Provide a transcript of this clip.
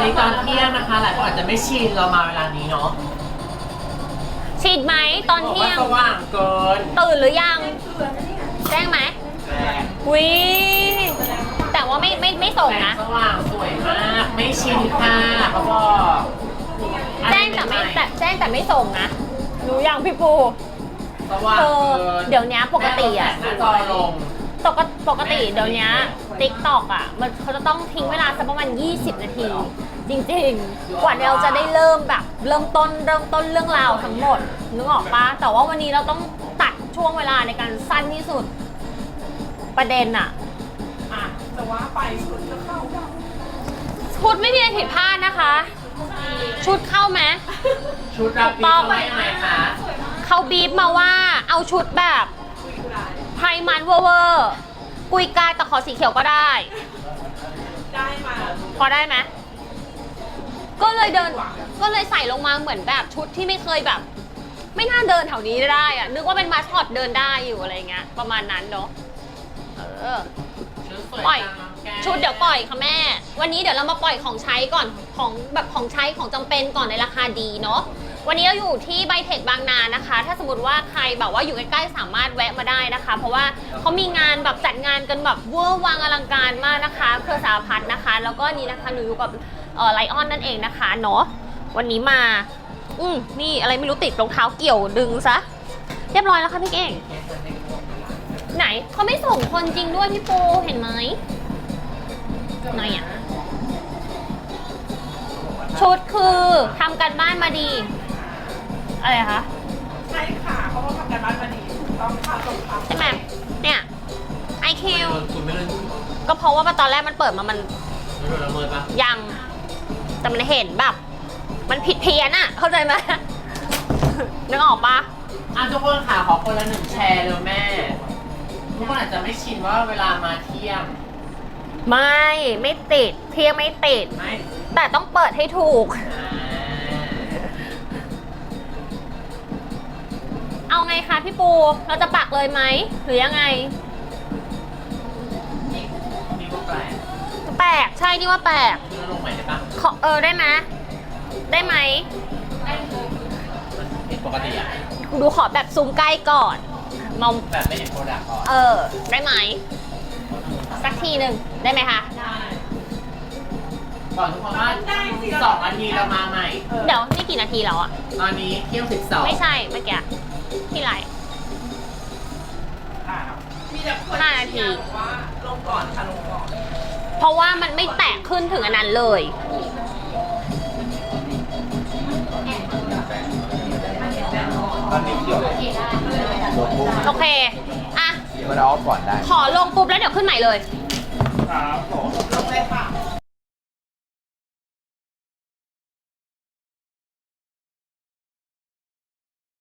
อนนี้ตอนเที่ยงนะคะหลายคนอาจจะไม่ชินเรามาเวลานี้เนาะฉีดไหมตอนเที่ยง บอกว่าสว่างเกินตื่นหรือยัง แจ้งไหมวิแต่ว่าไม่ไม่ไม่ส่งแสงนะ สว่างสวยมาก ไม่ชินค่ะเขาบอกแจ้งแต่ไม่แต่แจ้งแต่ไม่ส่งนะ รู้ยังพี่ปูสว่างเอเกิอนเดี๋ยวนี้ปกติอะแม่ลดแสงหน้าจอลง ปกติปกติเดี๋ยวนี้ ติ๊กตอกอะ มันเขาจะต้องทิ้งเวลาสักประมาณ 20 นาที จริงๆ กว่าเราจะได้เริ่มแบบ เริ่มต้นเริ่มต้นเรื่องราวทั้งหมดนึกออกปะแต่ว่าวันนี้เราต้องตัดช่วงเวลาในการสั้นที่สุดประเด็นอะอะแต่ว่าไปชุดก็เข้าได้ชุดไม่มีอะไรผิดพลาดนะคะ ชุดเข้าไหมชุดรับปีต้องไว้ยังไงคะเขาบีบมาว่าเอาชุดแบบไพรมันเวอร์เวอร์ กุยกายแต่ขอสีเขียวก็ได้ ได้มาพอได้ไหมก็เลยเดิน ก็เลยใส่ลงมาเหมือนแบบชุดที่ไม่เคยแบบ ไม่น่าเดินแถวนี้ได้อะนึกว่าเป็นมาสคอตเดินได้อยู่อะไรเงี้ยประมาณนั้นเนาะเออ ชุดสวยปล่อย จังแกชุดเดี๋ยวปล่อยค่ะแม่ วันนี้เดี๋ยวเรามาปล่อยของใช้ก่อนของแบบของใช้ของจำเป็นก่อนในราคาดีเนาะ วันนี้เราอยู่ที่ไบเทคบางนานะคะ ถ้าสมมติว่าใครแบบว่าอยู่ใกล้ๆสามารถแวะมาได้นะคะ เพราะว่าเขามีงานแบบจัดงานกันแบบเวอร์วังอลังการมากนะคะ เครือสาพัฒน์นะคะ แล้วก็นี่นะคะหนูอยู่กับไลออนนั่นเองนะคะเนาะวันนี้มา อืมนี่อะไรไม่รู้ติดรองเท้าเกี่ยวดึงซะเรียบร้อยแล้วค่ะพี่เก่งไหนเขาไม่ส่งคนจริงด้วยพี่ปูเห็นไหมไหนอะชุดคือทำกันบ้านมาดี อะไรคะใช่ค่ะเพราะว่าทำการบ้านมาดีต้องพาส่งค่ะใช่ไหมเนี่ยไอคิวคุณไม่เล่นก็เพราะว่าตอนแรกมันเปิดมามันไม่โดนละเมิดปะยัง แต่มันเห็นแบบ มันผิดเพี้ยนอะเข้าใจไหม นึกออกปะอะทุกคนค่ะขอคนละหนึ่งแชร์เลยแม่ ทุกคนอาจจะไม่ชินว่าเวลามาเที่ยงไม่ ไม่ติดเที่ยงไม่ติด ไม่แต่ต้องเปิดให้ถูก อ่า ไงคะพี่ปู เราจะปักเลยไหมหรือยังไง นี่ก็แปลกแปลกใช่นี่ว่าแปลกคือลงใหม่ได้ปะขอเออได้ไหมได้ไหมมันผิดปกติอะ ดูขอแบบซูมใกล้ก่อนมองแบบไม่เห็นโปรดักต์ก่อนเออ ได้ไหม สักทีหนึ่งได้ไหมคะก่อนทุกคนว่าสองนาทีเรามาใหม่ เดี๋ยวนี่กี่นาทีแล้วอะตอนนี้เที่ยงสิบสองไม่ใช่เมื่อกี้ ที่ไรอะมีแต่คนห้านาทีเชียร์บอกว่าลงก่อนค่ะลงก่อน เพราะว่ามันไม่แตกขึ้นถึงอันนั้นเลยโอเค อะ มันเอาออฟก่อนได้ขอลงปุ๊บแล้วเดี๋ยวขึ้นใหม่เลยลงเลยค่ะ